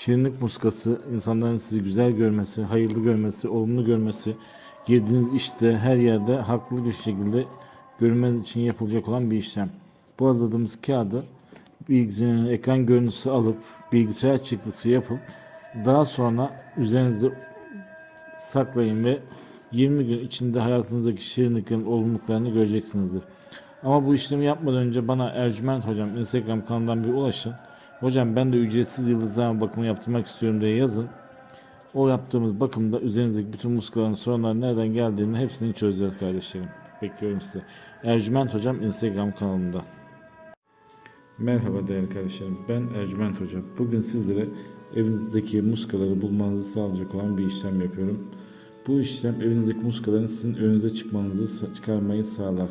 Şirinlik muskası insanların sizi güzel görmesi, hayırlı görmesi, olumlu görmesi, girdiğiniz işte her yerde haklı bir şekilde görünmeniz için yapılacak olan bir işlem. Bu hazırladığımız kağıdı ekran görüntüsü alıp bilgisayar çıktısı yapıp daha sonra üzerinizde saklayın ve 20 gün içinde hayatınızdaki şirinliklerin olumluluklarını göreceksinizdir. Ama bu işlemi yapmadan önce bana Ercüment Hocam Instagram kanalından bir ulaşın. Hocam ben de ücretsiz yıldızlama bakımı yaptırmak istiyorum diye yazın. O yaptığımız bakımda üzerinizdeki bütün muskaların sorunları nereden geldiğini hepsini çözeceğiz kardeşlerim. Bekliyorum sizi. Ercüment Hocam Instagram kanalında. Merhaba değerli kardeşlerim. Ben Ercüment Hocam. Bugün sizlere evinizdeki muskaları bulmanızı sağlayacak olan bir işlem yapıyorum. Bu işlem evinizdeki muskaların sizin önünüze çıkmanızı çıkarmayı sağlar.